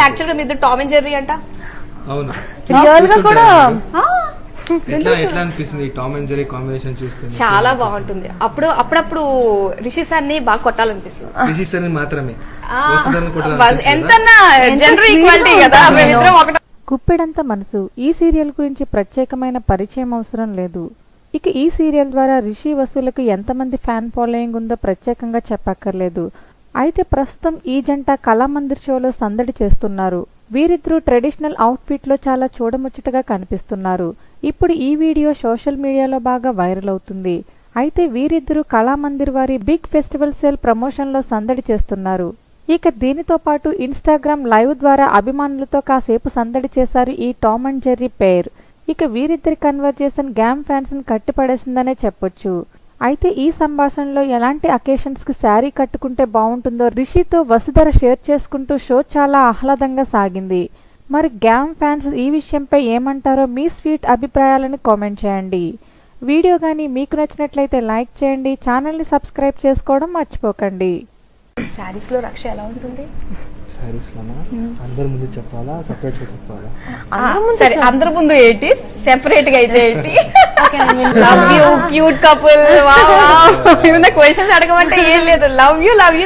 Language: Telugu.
కదా యాక్చువల్గా మీ ఇద్దరు టామ్ అండ్ జెర్రీ అంట? అవును. రియల్గా కూడా? ఆ, ఎట్లా ఎట్లా అనిపిస్తుంది ఈ టామ్ అండ్ జెరీ కాంబినేషన్ చూస్తే చాలా బాగుంటుంది. అప్పుడు అప్పుడప్పుడు రిషి సార్ని బాగా కొట్టాలనిపిస్తుంది? ఎంతన్నా జెండర్ ఈక్వాలిటీ గా కదా మేమిద్దరం. ఒకటే గుప్పెడంత మనసు. ఈ సీరియల్ గురించి ప్రత్యేకమైన పరిచయం అవసరం లేదు. ఇక ఈ సీరియల్ ద్వారా రిషి వసూలకు ఎంతమంది ఫ్యాన్ ఫాలోయింగ్ ఉందో ప్రత్యేకంగా చెప్పక్కర్లేదు. అయితే ప్రస్తుతం ఈ జంట కళామందిర్ షోలో సందడి చేస్తున్నారు. వీరిద్దరూ ట్రెడిషనల్ అవుట్ఫిట్లో చాలా చూడముచ్చటగా కనిపిస్తున్నారు. ఇప్పుడు ఈ వీడియో సోషల్ మీడియాలో బాగా వైరల్ అవుతుంది. అయితే వీరిద్దరూ కళామందిర్ వారి బిగ్ ఫెస్టివల్ సేల్ ప్రమోషన్లో సందడి చేస్తున్నారు. ఇక దీనితో పాటు ఇన్స్టాగ్రామ్ లైవ్ ద్వారా అభిమానులతో కాసేపు సందడి చేశారు ఈ టామ్ అండ్ జెర్రీ పేర్. ఇక వీరిద్దరి కన్వర్జేషన్ గ్యామ్ ఫ్యాన్స్ని కట్టిపడేసిందనే చెప్పొచ్చు. అయితే ఈ సంభాషణలో ఎలాంటి అకేషన్స్కి శారీ కట్టుకుంటే బాగుంటుందో రిషితో వసుధర షేర్ చేసుకుంటూ షో చాలా ఆహ్లాదంగా సాగింది. మరి గ్యామ్ ఫ్యాన్స్ ఈ విషయంపై ఏమంటారో మీ స్వీట్ అభిప్రాయాలను కామెంట్ చేయండి. వీడియో కానీ మీకు నచ్చినట్లయితే లైక్ చేయండి ఛానల్ని సబ్స్క్రైబ్ చేసుకోవడం మర్చిపోకండి. శారీస్లో రక్ష ఎలా ఉంటుంది? సారీస్ లోనా అందరి ముందు చెప్పాలా? చెప్పాలా? అందరం ముందు సరే అందరి ముందు ఏంటి? సెపరేట్గా అయితే ఏంటి? Love you cute couple questions అడగమంటే ఏం లేదు. Love you love you